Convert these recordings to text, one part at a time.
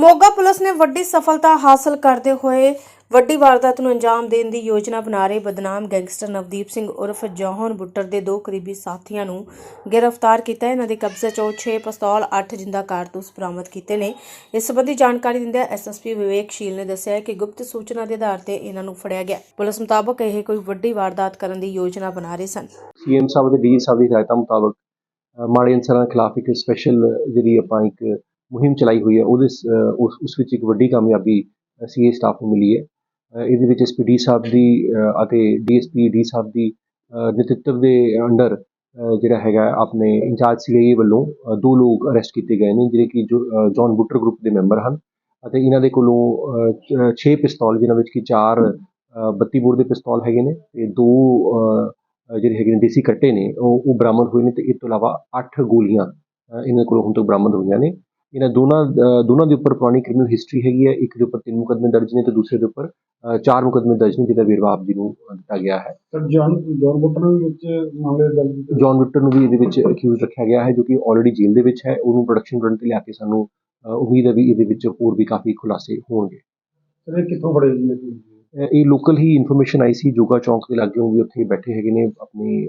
Moga police ਨੇ ਵੱਡੀ ਸਫਲਤਾ ਹਾਸਲ ਕਰਦੇ ਹੋਏ ਵੱਡੀ ਵਾਰਦਾਤ ਨੂੰ ਅੰਜਾਮ ਦੇਣ ਦੀ ਯੋਜਨਾ ਬਣਾ ਰਹੇ ਬਦਨਾਮ ਗੈਂਗਸਟਰ ਨਵਦੀਪ ਸਿੰਘ ਉਰਫ ਜੌਹਨ ਬੁੱਟਰ ਦੇ ਦੋ ਕਰੀਬੀ ਸਾਥੀਆਂ ਨੂੰ ਗ੍ਰਿਫਤਾਰ ਕੀਤਾ। ਹੈ। ਇਹਨਾਂ ਦੇ ਕਬਜ਼ੇ 'ਚੋਂ 6 ਪਿਸਤੌਲ 8 ਜਿੰਦਾ ਕਾਰਤੂਸ ਬਰਾਮਦ ਕੀਤੇ ਨੇ। ਇਸ ਸੰਬੰਧੀ ਜਾਣਕਾਰੀ ਦਿੰਦਿਆਂ ਐਸਐਸਪੀ ਵਿਵੇਕ ਸ਼ੀਲ ਨੇ ਦੱਸਿਆ ਹੈ ਕਿ ਗੁਪਤ ਸੂਚਨਾ ਦੇ ਆਧਾਰ ਤੇ ਇਹਨਾਂ ਨੂੰ ਫੜਿਆ ਗਿਆ। ਪੁਲਿਸ ਮੁਤਾਬਕ ਇਹ ਕੋਈ ਵੱਡੀ ਵਾਰਦਾਤ ਕਰਨ ਦੀ ਯੋਜਨਾ ਬਣਾ ਰਹੇ ਸਨ। ਸੀਐਮ ਸਾਹਿਬ ਦੇ ਡੀ ਸਾਹਿਬ ਦੀ ਹਦਾਇਤਾਂ ਮੁਤਾਬਕ ਮਾੜੇ ਅਨਸਰਾਂ ਖਿਲਾਫ ਇੱਕ ਸਪੈਸ਼ਲ ਜਿਹੜੀ ਆਪਾਂ ਇੱਕ ਮੁਹਿੰਮ ਚਲਾਈ ਹੋਈ ਹੈ ਉਹਦੇ ਉਸ ਉਸ ਵਿੱਚ ਇੱਕ ਵੱਡੀ ਕਾਮਯਾਬੀ ਸੀਏ ਸਟਾਫ ਨੂੰ ਮਿਲੀ ਹੈ। ਇਹਦੇ ਵਿੱਚ ਐਸਪੀ ਡੀ ਸਾਹਿਬ ਦੀ ਅ, ਅਤੇ ਡੀਐਸਪੀ ਡੀ ਸਾਹਿਬ ਦੀ ਅ, ਨੇਤ੍ਰਿਤਵ ਦੇ ਅੰਡਰ ਜਿਹੜਾ ਹੈਗਾ ਆਪਣੇ ਇੰਚਾਰਜ ਸੀਆਈਏ ਵੱਲੋਂ ਦੋ ਲੋਕ ਅਰੈਸਟ ਕੀਤੇ ਗਏ ਨੇ ਜਿਹੜੇ ਕਿ ਜੋ ਜੌਨ ਬੁੱਟਰ ਗਰੁੱਪ ਦੇ ਮੈਂਬਰ ਹਨ ਅਤੇ ਇਹਨਾਂ ਦੇ ਕੋਲੋਂ 6 ਪਿਸਤੌਲ ਜਿਨ੍ਹਾਂ ਵਿੱਚ ਕਿ ਚਾਰ ਅ, 32 ਬੋਰ ਦੇ ਪਿਸਤੌਲ ਹੈਗੇ ਨੇ ਤੇ ਦੋ ਜਿਹੜੇ ਹੈਗੇ ਨੇ ਦੇਸੀ ਕੱਟੇ ਨੇ ਉਹ ਉਹ ਬਰਾਮਦ ਹੋਏ ਨੇ ਤੇ ਇਸ ਤੋਂ ਇਲਾਵਾ 8 ਗੋਲੀਆਂ ਇਹਨਾਂ ਕੋਲੋਂ ਹੁਣ ਤੱਕ ਬਰਾਮਦ ਹੋਈਆਂ ਨੇ। ਇਹਨਾਂ ਦੋਨਾਂ ਦੋਨਾਂ ਦੇ ਉੱਪਰ ਪੁਰਾਣੀ ਕ੍ਰਿਮੀਨਲ ਹਿਸਟਰੀ ਹੈਗੀ ਹੈ। ਇੱਕ ਦੇ ਉੱਪਰ ਤਿੰਨ ਮੁਕੱਦਮੇ ਦਰਜ ਨੇ ਤੇ ਦੂਸਰੇ ਦੇ ਉੱਪਰ ਚਾਰ ਮੁਕੱਦਮੇ ਦਰਜ ਨੇ ਜਿਹਦਾ ਵੇਰਵਾ ਆਪ ਜੀ ਨੂੰ ਦਿੱਤਾ ਗਿਆ ਹੈ। ਸਰ ਜੌਨ ਜੌਨ ਬੁੱਟਰ ਦੇ ਵਿੱਚ ਮਾਮਲੇ ਦਰਜ ਜੌਨ ਵਿਕਟਰ ਨੂੰ ਵੀ ਇਹਦੇ ਵਿੱਚ ਅਕਿਊਜ਼ ਰੱਖਿਆ ਗਿਆ ਹੈ ਜੋ ਕਿ ਆਲਰੇਡੀ ਜੇਲ੍ਹ ਦੇ ਵਿੱਚ ਹੈ। ਉਹਨੂੰ ਪ੍ਰੋਡਕਸ਼ਨ ਰਨ ਤੇ ਲਿਆ ਕੇ ਸਾਨੂੰ ਉਮੀਦ ਹੈ ਵੀ ਇਹਦੇ ਵਿੱਚ ਹੋਰ ਵੀ ਕਾਫੀ ਖੁਲਾਸੇ ਹੋਣਗੇ। ਸਰ ਇਹ ਕਿੱਥੋਂ ਫੜੇ ਜੀ ਇਹ? ਲੋਕਲ ਹੀ ਇਨਫੋਰਮੇਸ਼ਨ ਆਈ ਸੀ ਜੋਗਾ ਚੌਂਕ ਦੇ ਲਾਗੇ ਵੀ ਉੱਥੇ ਬੈਠੇ ਹੈਗੇ ਨੇ ਆਪਣੀ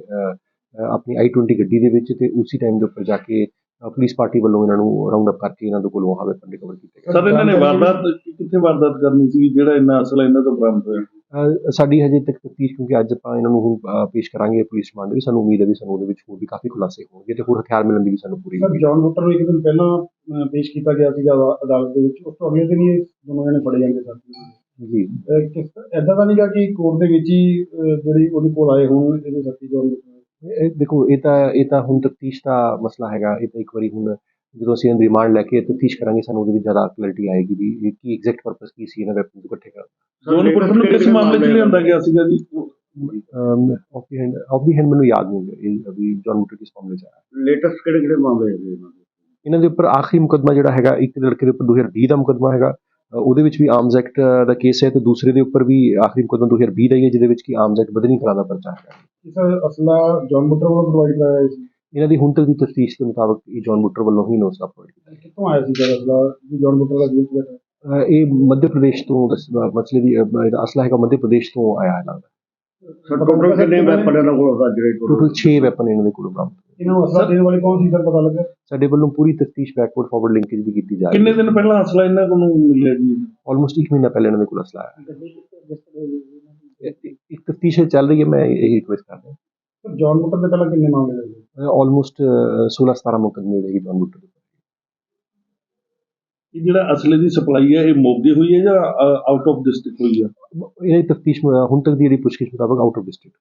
ਆਪਣੀ i20 ਗੱਡੀ ਦੇ ਵਿੱਚ ਤੇ ਉਸੇ ਟਾਈਮ ਦੇ ਉੱਪਰ ਜਾ ਕੇ ਪੁਲਿਸ ਪਾਰਟੀ ਵੱਲੋਂ ਇਹਨਾਂ ਨੂੰ ਰਾਉਂਡ ਅਪ ਕਰਕੇ ਇਹਨਾਂ ਦੇ ਕੋਲੋਂ ਆਹ ਵੈਪਨ ਰਿਕਵਰ ਕੀਤੇ ਗਏ। ਸਰ ਇਹਨਾਂ ਨੇ ਵਾਰਦਾਤ ਕਿੱਥੇ ਵਾਰਦਾਤ ਕਰਨੀ ਸੀ ਜਿਹੜਾ ਇੰਨਾ ਅਸਲਾ ਇਹਨਾਂ ਤੋਂ ਬਰਾਮਦ ਹੋਇਆ। ਸਾਡੀ ਹਜੇ ਤੱਕ ਤਫਤੀਸ਼ ਕਿਉਂਕਿ ਅੱਜ ਆਪਾਂ ਇਹਨਾਂ ਨੂੰ ਪੇਸ਼ ਕਰਾਂਗੇ ਪੁਲਿਸ ਰਿਮਾਂਡ ਦੇ ਵੀ ਸਾਨੂੰ ਉਮੀਦ ਹੈ ਵੀ ਸਾਨੂੰ ਉਹਦੇ ਵਿੱਚ ਹੋਰ ਵੀ ਕਾਫੀ ਖੁਲਾਸੇ ਹੋਣਗੇ ਤੇ ਹੋਰ ਹਥਿਆਰ ਮਿਲਣ ਦੀ ਵੀ ਸਾਨੂੰ ਪੂਰੀ ਸਰ ਉਮੀਦ ਹੈ। ਜੌਨ ਬੁੱਟਰ ਨੂੰ ਇੱਕ ਦਿਨ ਪਹਿਲਾਂ ਪੇਸ਼ ਕੀਤਾ ਗਿਆ ਸੀਗਾ ਅਦਾ- ਅਦਾਲਤ ਦੇ ਵਿੱਚ। ਉਸ ਤੋਂ ਅਗਲੇ ਦਿਨ ਹੀ ਦੋਨੋਂ ਜਣੇ ਫੜੇ ਜਾਂਦੇ ਸਨ। ਜੀ। ਐਦਾਂ ਤਾਂ ਨਹੀਂਗਾ ਕਿ ਕੋਰਟ ਦੇ ਵਿੱਚ ਹੀ ਜਿਹੜੀ ਉਹਦੇ ਕੋਲ ਆਏ ਹੋਣ ਇਹਦੇ ਸਾਥੀ ਜੌਨ ਬੁੱਟਰ ਇਹ ਦੇਖੋ ਇਹ ਤਾਂ ਇਹ ਤਾਂ ਹੁਣ ਤਫਤੀਸ਼ ਦਾ ਮਸਲਾ ਹੈਗਾ। ਇਹ ਤਾਂ ਇੱਕ ਵਾਰੀ ਹੁਣ ਜਦੋਂ ਅਸੀਂ ਰਿਮਾਂਡ ਲੈ ਕੇ ਤਫਤੀਸ਼ ਕਰਾਂਗੇ ਸਾਨੂੰ ਉਹਦੇ ਵਿੱਚ ਜ਼ਿਆਦਾ ਕਲੈਰਿਟੀ ਆਏਗੀ ਵੀ ਇਹ ਕੀ ਐਗਜ਼ੈਕਟ ਪਰਪਸ ਕੀ ਸੀ ਇਹਨਾਂ ਵੈਪਨ ਨੂੰ ਇਕੱਠੇ ਕਰਨ ਜੋਨ ਪੁੱਟਰ ਨੂੰ ਕਿਸ ਮਾਮਲੇ 'ਚ ਲਿਆਂਦਾ ਗਿਆ ਸੀਗਾ ਜੀ? Off the hand off the hand ਮੈਨੂੰ ਯਾਦ ਨਹੀਂ ਹੈ ਇਹ ਅਭੀ ਜੌਨ ਬੁੱਟਰ ਕਿਸ ਮਾਮਲੇ 'ਚ ਆਇਆ। ਲੇਟੈਸਟ ਕਿਹੜੇ ਕਿਹੜੇ ਮਾਮਲੇ ਹੈਗੇ ਇਹਨਾਂ ਦੇ? ਇਹਨਾਂ ਦੇ ਉੱਪਰ ਆਖਰੀ ਮੁਕਦਮਾ ਜਿਹੜਾ ਹੈਗਾ ਇੱਕ ਲੜਕੇ ਦੇ ਉੱਪਰ 2020 ਦਾ ਮੁਕਦਮਾ ਹੈਗਾ। ਉਹਦੇ ਵਿੱਚ ਵੀ ਆਰਮਸ ਐਕਟ ਦਾ ਕੇਸ ਹੈ ਤੇ ਦੂਸਰੇ ਦੇ ਉੱਪਰ ਵੀ ਆਖਰੀ ਮੁਕਦਮਾ 2020 ਦਾ ਹੀ ਹੈ ਜਿਹਦੇ ਵਿੱਚ ਕਿ ਆਰਮਸ ਐਕਟ ਬਦਨੀ ਕਰਾ ਦਾ ਪਰਚਾ ਹੈਗਾ। ਇਸ ਅਸਲਾ ਜੌਨ ਬੁੱਟਰ ਵੱਲੋਂ ਪ੍ਰੋਵਾਈਡ ਕਰਾਇਆ ਗਿਆ ਸੀ। ਇਹਨਾਂ ਦੀ ਹੁਣ ਤੱਕ ਦੀ ਤਫਤੀਸ਼ ਦੇ ਮੁਤਾਬਕ ਇਹ ਜੌਨ ਬੁੱਟਰ ਵੱਲੋਂ ਹੀ ਨੋਸ ਅਪਲੋਡ ਕੀਤਾ ਕਿੱਥੋਂ ਆਇਆ ਸੀ ਸਰ ਅਸਲਾ ਵੀ ਜੌਨ ਬੁੱਟਰ ਦਾ 'ਚ ਬੈਠਾ ਅ, ਇਹ ਮੱਧ ਪ੍ਰਦੇਸ਼ ਤੋਂ ਦੱਸ- ਅ, ਮਸਲੇ ਦੀ ਅ, ਜਿਹੜਾ ਅਸਲਾ ਹੈਗਾ ਮੱਧ ਪ੍ਰਦੇਸ਼ ਤੋਂ ਆਇਆ ਹੈ ਲੱਗਦਾ। ਸਰ ਟੋਟਲ ਕਿੰਨੇ ਵੈਪਨ ਇਹਨਾਂ ਕੋਲ ਜਿਹੜੇ ਟੋਟਲ 6 ਵੈਪਨ ਇਹਨਾਂ ਦੇ ਕੋਲ ਬਰਾਮਦ ਹੋਏ। ਇਹਨਾਂ ਨੂੰ ਅਸਲਾ ਦੇਣ ਵਾਲੇ ਕੌਣ ਸੀ ਸਰ ਪਤਾ ਲੱਗਾ ਸਾਡੇ ਵੱਲੋਂ ਪੂਰੀ ਤਫਤੀਸ਼ ਬੈਕਵਰਡ ਫਾਰਵਰਡ ਲਿੰਕੇਜ ਦੀ ਕੀਤੀ ਜਾ ਰਹੀ ਕਿੰਨੇ ਹੈ ਦਿਨ ਪਹਿਲਾਂ ਅਸਲਾ ਇਹਨਾਂ ਕੋਲ ਮਿਲਿਆ ਜੀ? ਆਲਮੋਸਟ 1 ਮਹੀਨਾ ਪਹਿਲੇ ਇਹਨਾਂ ਦੇ ਕੋਲ ਅਸਲਾ ਆਇਆ। ਇੱਕ- ਇੱਕ ਤਫਤੀਸ਼ ਚੱਲ ਰਹੀ ਹੈ ਮੈਂ ਇਹ ਰਿਕੁਐਸਟ ਕਰ ਰਿਹਾ ਸਰ ਜੌਨ ਬੁੱਟਰ ਦੇ ਪਹਿਲਾਂ ਕਿੰਨੇ ਮਾਮਲੇ ਲੱਗੇ ਆਲਮੋਸਟ 16 17 ਮੁਕਦਮੇ ਰਹੀ ਜੌਨ ਬੁੱਟਰ ਦੇ। ਇਹ ਜਿਹੜਾ ਅਸਲੇ ਦੀ ਸਪਲਾਈ ਹੈ ਇਹ ਮੋਗੇ ਹੋਈ ਹੈ ਜਾਂ ਆਊਟ ਆਫ ਡਿਸਟ੍ਰਿਕਟ ਹੋਈ ਹੈ? ਇਹ ਤਫਤੀਸ਼ ਹੁਣ ਤੱਕ ਦੀ ਜਿਹੜੀ ਪੁੱਛਗਿੱਛ ਮੁਤਾਬਕ ਆਊਟ ਆਫ ਡਿਸਟ੍ਰਿਕਟ